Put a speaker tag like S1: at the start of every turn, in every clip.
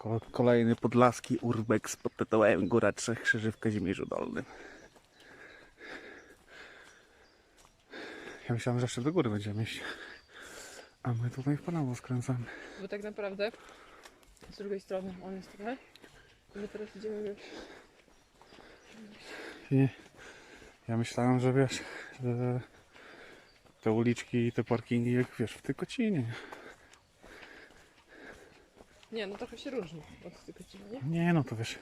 S1: Ko- Kolejny podlaski urbex pod tytułem Góra Trzech Krzyży w Kazimierzu Dolnym. Ja myślałem, że jeszcze do góry będziemy iść. A my tutaj w prawo skręcamy.
S2: Bo tak naprawdę z drugiej strony on jest trochę. My teraz idziemy wiesz,
S1: I ja myślałem, że wiesz, że te uliczki i te parkingi jak wiesz w Tykocinie.
S2: Nie, no trochę się różni od tego ciebie, nie?
S1: Nie no to wiesz,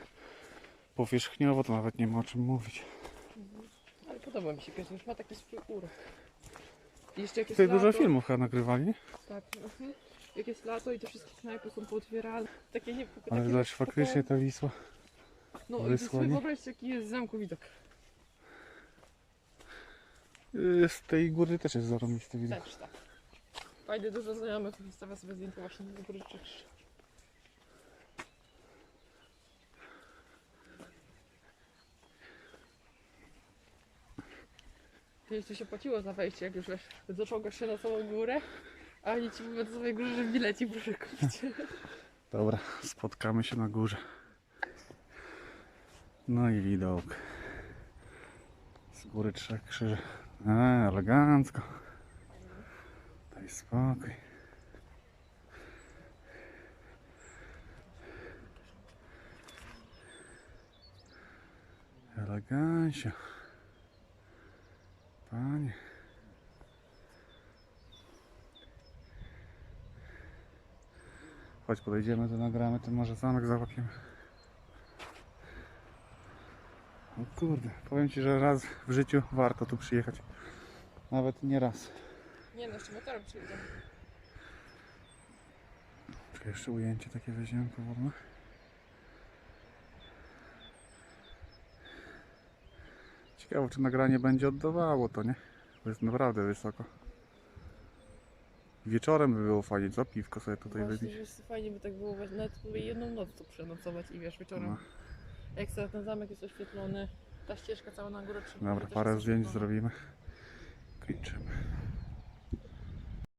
S1: powierzchniowo to nawet nie ma o czym mówić.
S2: Ale podoba mi się Kazimierz, już ma taki swój urok. I jeszcze jak jest
S1: Tutaj dużo
S2: lato,
S1: filmów chyba nagrywali, nie?
S2: Tak, mhm. jak jest lato i te wszystkie knajpy są pootwierane. Takie nie
S1: ale
S2: takie
S1: zobacz, faktycznie ta Wisła.
S2: No i
S1: wysła,
S2: sobie
S1: nie?
S2: wyobraźcie jaki jest z zamku widok.
S1: y, Z tej góry też jest zarobisty widok.
S2: Też tak. Fajnie dużo znajomych wystawia sobie zdjęcia właśnie na góry Czech. Kiedyś to się płaciło za wejście, jak już wiesz, się na samą górę, a oni ci mówią do samej górze, że bilecik proszę kupić.
S1: Dobra, spotkamy się na górze. No i widok. Z góry trzech krzyży. A, elegancko. Daj spokój. Elegancja. Panie. Chodź podejdziemy, to nagramy, to może zamek załapiemy. O kurde, powiem Ci, że raz w życiu warto tu przyjechać. Nawet nie raz.
S2: Nie no, jeszcze motorem przyjedziemy.
S1: Czekaj, jeszcze ujęcie takie weźmiemy powolne. Ciekawe, czy nagranie będzie oddawało to, nie? Bo jest naprawdę wysoko. Wieczorem by było fajnie, co? Piwko sobie tutaj
S2: Właśnie,
S1: wypić.
S2: wiesz, fajnie by tak było nawet sobie jedną noc tu przenocować i wiesz, wieczorem
S1: No.
S2: jak sobie ten zamek jest oświetlony, ta ścieżka cała na górę trzyma.
S1: Dobra, parę zdjęć zrobimy. Kończymy.